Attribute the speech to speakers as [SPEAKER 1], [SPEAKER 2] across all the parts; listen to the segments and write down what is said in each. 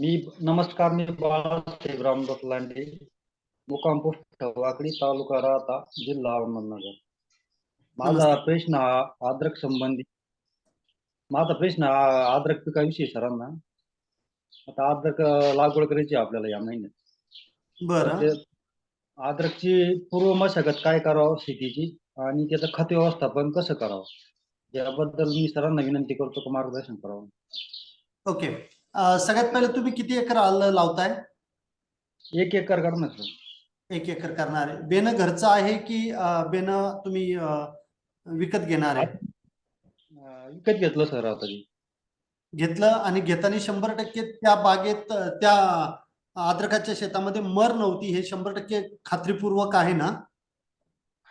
[SPEAKER 1] मी नमस्कार मी बाळासाहेब रामदास लांडे मुक्काम पोस्ट वाकडी तालुका राहता जिल्हा अहमदनगर. माझा. प्रश्न हा अद्रक संबंधी माझा प्रश्न हा अद्रक पिकाविषयी सरांना. आता अद्रक अं, लागवड करायची आहे आपल्याला या महिन्यात.
[SPEAKER 2] बरं.
[SPEAKER 1] ते अद्रकची पूर्व मशागत काय करावं शेतीची? आणि त्याचं खत व्यवस्थापन कसं करावं? याबद्दल मी सरांना विनंती करतो की मार्गदर्शन करावं?
[SPEAKER 2] ओके. अं, सगळ्यात पहिले तुम्ही किती एकर आलं लावताय?
[SPEAKER 1] एक एकर करणार सर
[SPEAKER 2] एक एकर करणार आहे. बेनं घरचं आहे की अं, बेनं तुम्ही अं, विकत घेणार आहे?
[SPEAKER 1] अं, विकत घेतलं सर आता ते.
[SPEAKER 2] घेतलं आणि घेताना शंभर टक्के त्या बागेत अं, त्या अद्रकाच्या शेतामध्ये मर नव्हती हे शंभर टक्के खात्रीपूर्वक आहे ना?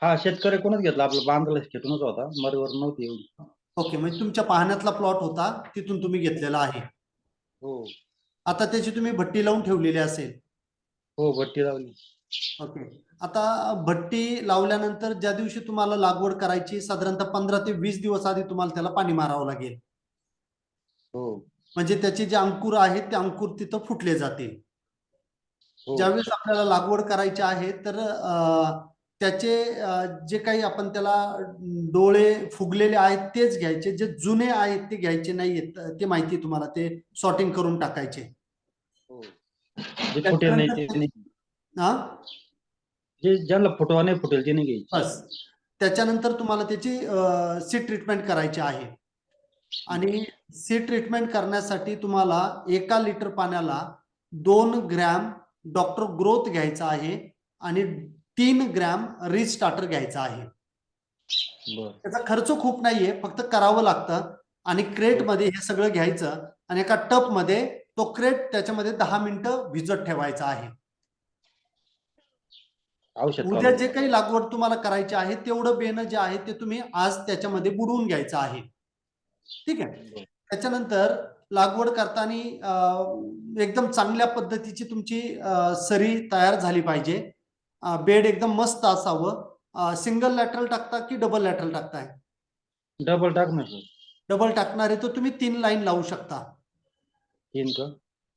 [SPEAKER 1] हा शेतकरी कोणच घेतला? आपला बांधला खेटूनच होता. मरीवर नव्हती एवढी.
[SPEAKER 2] ओके म्हणजे तुमच्या पाहण्यातला प्लॉट होता तिथून तुम्ही घेतलेला आहे.
[SPEAKER 1] हो.
[SPEAKER 2] आता त्याची तुम्ही भट्टी लावून ठेवलेली असेल.
[SPEAKER 1] हो भट्टी लावली.
[SPEAKER 2] ओके. आता भट्टी लावल्यानंतर ज्या दिवशी तुम्हाला लागवड करायची साधारणतः पंधरा ते वीस दिवस आधी तुम्हाला त्याला पाणी मारावं लागेल.
[SPEAKER 1] हो.
[SPEAKER 2] म्हणजे त्याचे जे अंकुर आहेत ते अंकुर तिथं फुटले जातील.
[SPEAKER 1] हो.
[SPEAKER 2] ज्यावेळेस आपल्याला लागवड करायची आहे तर त्याचे जे काही आपण त्याला डोळे फुगलेले आहेत तेच घ्यायचे जे जुने आहेत ते घ्यायचे नाहीयेत ते माहिती तुम्हाला ते सॉर्टिंग करून टाकायचे.
[SPEAKER 1] हो. जे फुटेल नाही ते नाही. जे ज्यांना फुटवा नाही फुटेल ते नाही घ्यायचे.
[SPEAKER 2] बस. त्याच्यानंतर तुम्हाला त्याची सी ट्रीटमेंट करायची आहे. आणि सी ट्रीटमेंट करण्यासाठी तुम्हाला एका लिटर पाण्याला दोन ग्रॅम डॉक्टर ग्रोथ घ्यायचा आहे आणि तीन ग्रॅम रिस्टार्टर घ्यायचा आहे. त्याचा खर्च खूप नाहीये फक्त करावं लागतं आणि क्रेटमध्ये हे सगळं घ्यायचं आणि एका टपमध्ये तो क्रेट त्याच्यामध्ये दहा मिनिटं भिजत ठेवायचा आहे. उद्या. जे काही लागवड तुम्हाला करायची आहे तेवढं बेणं जे आहे ते तुम्ही आज त्याच्यामध्ये बुडवून घ्यायचं आहे. ठीक आहे. त्याच्यानंतर लागवड करताना एकदम चांगल्या पद्धतीची तुमची सरी तयार झाली पाहिजे. बेड एकदम मस्त असावं. सिंगल लॅटरल टाकता की डबल लॅटरल टाकताय?
[SPEAKER 1] डबल टाकणार
[SPEAKER 2] डबल टाकणार आहे तर तुम्ही तीन लाईन लावू शकता.
[SPEAKER 1] तीन का?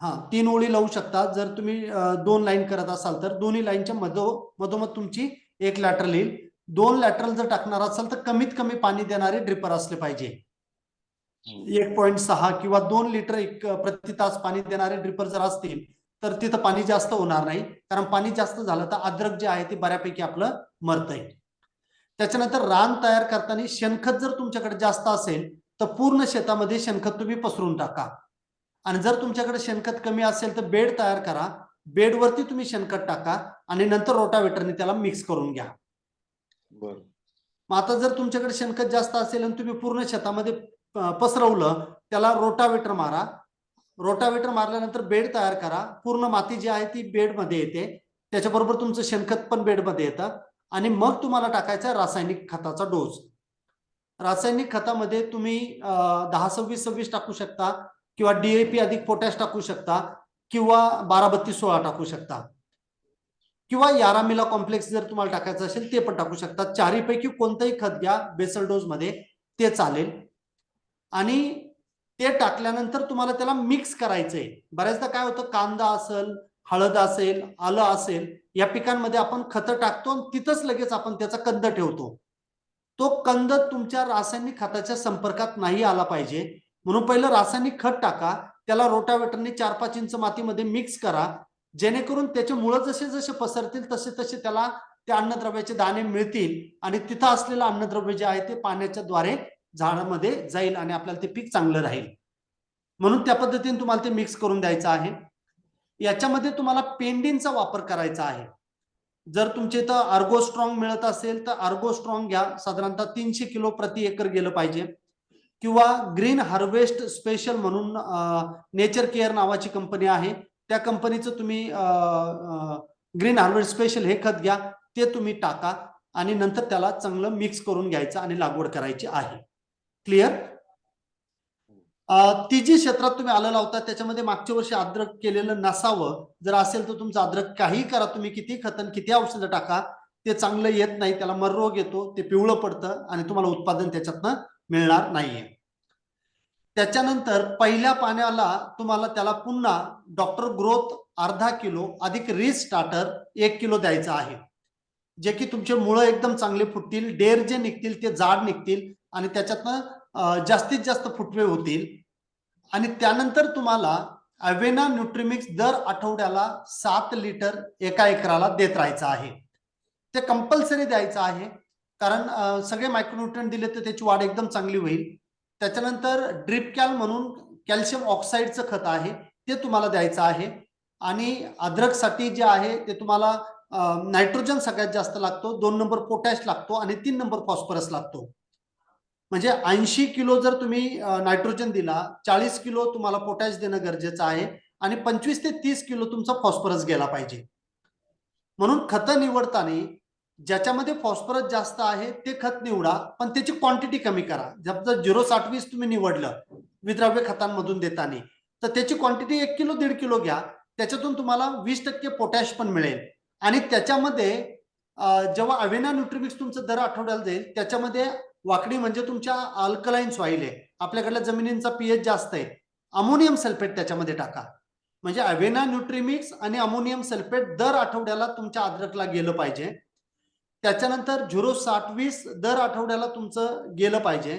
[SPEAKER 2] हा तीन ओळी लावू शकता. जर तुम्ही दोन लाईन करत असाल तर दोन्ही लाईनच्या मधो मधोमध तुमची एक लॅटरल येईल. दोन लॅटरल जर टाकणार असाल तर कमीत कमी पाणी देणारे ड्रिपर असले पाहिजे. एक पॉईंट सहा किंवा दोन लिटर एक प्रति तास पाणी देणारे ड्रिपर जर असतील तर तिथं पाणी जास्त होणार नाही. कारण पाणी जास्त झालं तर अद्रक जे आहे ते बऱ्यापैकी आपलं मरतंय. त्याच्यानंतर रान तयार करताना शेणखत जर तुमच्याकडे जास्त असेल तर पूर्ण शेतामध्ये शेणखत तुम्ही पसरून टाका. आणि जर तुमच्याकडे शेणखत कमी असेल तर बेड तयार करा. बेडवरती तुम्ही शेणखत टाका आणि नंतर रोटावेटरने त्याला मिक्स करून घ्या.
[SPEAKER 1] बर.
[SPEAKER 2] मग आता जर तुमच्याकडे शेणखत जास्त असेल आणि तुम्ही पूर्ण शेतामध्ये पसरवलं त्याला रोटावेटर मारा. रोटावेटर मारल्यानंतर बेड तयार करा. पूर्ण माती जी आहे ती बेडमध्ये येते. त्याच्याबरोबर तुमचं शेणखत पण बेडमध्ये येतं. आणि मग तुम्हाला टाकायचा आहे रासायनिक खताचा डोस. रासायनिक खतामध्ये तुम्ही दहा सव्वीस सव्वीस टाकू शकता किंवा डीएपी अधिक पोटॅश टाकू शकता किंवा बारा बत्तीस सोळा टाकू शकता. किंवा यारामिला कॉम्प्लेक्स जर तुम्हाला टाकायचं असेल ते पण टाकू शकता. चारीपैकी कोणतंही खत घ्या बेसल डोस मध्ये ते चालेल. आणि ते टाकल्यानंतर तुम्हाला त्याला मिक्स करायचंय. बऱ्याचदा काय होतं कांदा असेल हळद असेल आलं असेल या पिकांमध्ये आपण खतं टाकतो आणि तिथंच लगेच आपण त्याचा कंद ठेवतो. तो कंद तुमच्या रासायनिक खताच्या संपर्कात नाही आला पाहिजे. म्हणून पहिलं रासायनिक खत टाका त्याला रोटावेटरने चार पाच इंच मातीमध्ये मिक्स करा. जेणेकरून त्याचे मुळं जसे जसे पसरतील तसे तसे त्याला त्या अन्नद्रव्याचे दाणे मिळतील आणि तिथं असलेलं अन्नद्रव्य जे आहे ते पाण्याच्या द्वारे झाडामध्ये जाईल आणि आपल्याला ते पीक चांगलं राहील. म्हणून त्या पद्धतीने तुम्हाला ते मिक्स करून द्यायचं आहे. याच्यामध्ये तुम्हाला पेंडिनचा वापर करायचा आहे. जर तुमच्या इथं आर्गो स्ट्रॉंग मिळत असेल तर आर्गो स्ट्रॉंग घ्या. साधारणतः तीनशे किलो प्रति एकर गेलं पाहिजे. किंवा ग्रीन हार्वेस्ट स्पेशल म्हणून नेचर केअर नावाची कंपनी आहे. त्या कंपनीचं तुम्ही ग्रीन हार्वेस्ट स्पेशल हे खत घ्या. ते तुम्ही टाका आणि नंतर त्याला चांगलं मिक्स करून घ्यायचं आणि लागवड करायची आहे. क्लिअर ती जी क्षेत्रात तुम्ही आलेला होता त्याच्यामध्ये मागच्या वर्षी आद्रक केलेलं नसावं. जर असेल तर तुमचं आद्रक काही करा तुम्ही किती खतन किती औषधं टाका ते चांगलं येत नाही त्याला मररोग येतो ते पिवळं पडतं आणि तुम्हाला उत्पादन त्याच्यातनं मिळणार नाहीये. त्याच्यानंतर पहिल्या पाण्याला तुम्हाला त्याला पुन्हा डॉक्टर ग्रोथ अर्धा किलो अधिक रिच स्टार्टर एक किलो द्यायचं आहे. जे की तुमचे मुळं एकदम चांगले फुटतील डेर जे निघतील ते जाड निघतील आणि त्याच्यातनं जास्तीत जास्त फुटवे होतील. आणि त्यानंतर तुम्हाला अवेना न्यूट्रिमिक्स दर आठवड्याला सात लिटर एका एकराला देत राहायचं आहे. ते कंपल्सरी द्यायचं आहे. कारण सगळे मायक्रोन्युट्रन दिले तर त्याची वाढ एकदम चांगली होईल. त्याच्यानंतर ड्रिप कॅल म्हणून कॅल्शियम ऑक्साईडचं खत आहे ते तुम्हाला द्यायचं आहे. आणि अद्रकसाठी जे आहे ते तुम्हाला नायट्रोजन सगळ्यात जास्त लागतो. दोन नंबर पोटॅश लागतो आणि तीन नंबर फॉस्फरस लागतो. म्हणजे ऐंशी किलो जर तुम्ही नायट्रोजन दिला चाळीस किलो तुम्हाला पोटॅश देणं गरजेचं आहे आणि पंचवीस ते तीस किलो तुमचा फॉस्फरस गेला पाहिजे. म्हणून खतं निवडताना ज्याच्यामध्ये फॉस्फरस जास्त आहे ते खत निवडा पण त्याची क्वांटिटी कमी करा. जर झिरो साठवीस तुम्ही निवडलं विद्राव्य खतांमधून देताना तर त्याची क्वांटिटी एक किलो दीड किलो घ्या. त्याच्यातून तुम्हाला वीस टक्के पोटॅश पण मिळेल. आणि त्याच्यामध्ये जेव्हा अवेना न्यूट्रिमिक्स तुमचं दर आठवड्याला जाईल त्याच्यामध्ये वाकडी म्हणजे तुमच्या अल्कलाईन सॉईल आहे. आपल्याकडल्या जमिनींचा पीएच जास्त आहे. अमोनियम सल्फेट त्याच्यामध्ये टाका. म्हणजे अवेना न्यूट्रीमिक्स आणि अमोनियम सल्फेट दर आठवड्याला तुमच्या अद्रकला गेलं पाहिजे. त्याच्यानंतर झिरो साठवीस दर आठवड्याला तुमचं गेलं पाहिजे.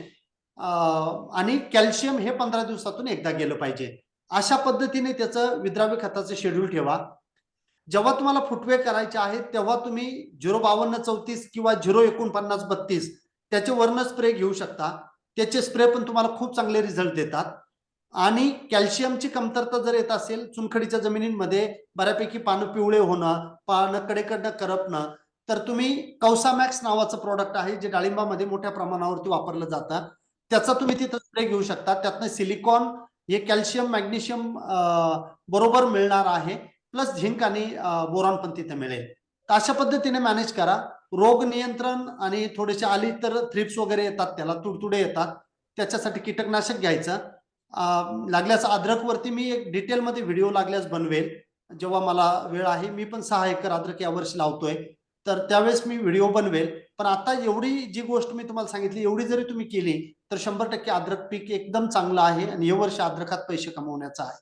[SPEAKER 2] आणि कॅल्शियम हे पंधरा दिवसातून एकदा गेलं पाहिजे. अशा पद्धतीने त्याचं विद्राव्य खताचं शेड्यूल ठेवा. जेव्हा तुम्हाला फुटवे करायचे आहेत तेव्हा तुम्ही झिरो बावन्न चौतीस किंवा झिरो एकोणपन्नास बत्तीस त्याचे वर्ण स्प्रे घेऊ शकता. त्याचे स्प्रे पण तुम्हाला खूप चांगले रिझल्ट देतात. आणि कॅल्शियमची कमतरता जर येत असेल चुनखडीच्या जमिनींमध्ये बऱ्यापैकी पानं पिवळे होणं पानं कडेकडनं करपणं तर तुम्ही कौसामॅक्स नावाचं प्रोडक्ट आहे जे डाळिंबामध्ये मोठ्या प्रमाणावरती वापरलं जातं. त्याचा तुम्ही तिथं स्प्रे घेऊ शकता. त्यातनं सिलिकॉन हे कॅल्शियम मॅग्नेशियम बरोबर मिळणार आहे. प्लस झिंक आणि बोरॉन पण तिथे मिळेल. तर अशा पद्धतीने मॅनेज करा. रोग नियंत्रण आणि थोडेसे आली तर थ्रिप्स वगैरे येतात त्याला तुडतुडे येतात. त्याच्यासाठी कीटकनाशक घ्यायचं. लागल्यास अद्रकवरती मी एक डिटेलमध्ये व्हिडिओ लागल्यास बनवेल. जेव्हा मला वेळ आहे मी पण सहा एकर अद्रक यावर्षी लावतोय. तर त्यावेळेस मी व्हिडिओ बनवेल. पण आता एवढी जी गोष्ट मी तुम्हाला सांगितली एवढी जरी तुम्ही केली तर शंभर टक्के अद्रक पीक एकदम चांगलं आहे आणि हे वर्ष अद्रकात पैसे कमवण्याचं आहे.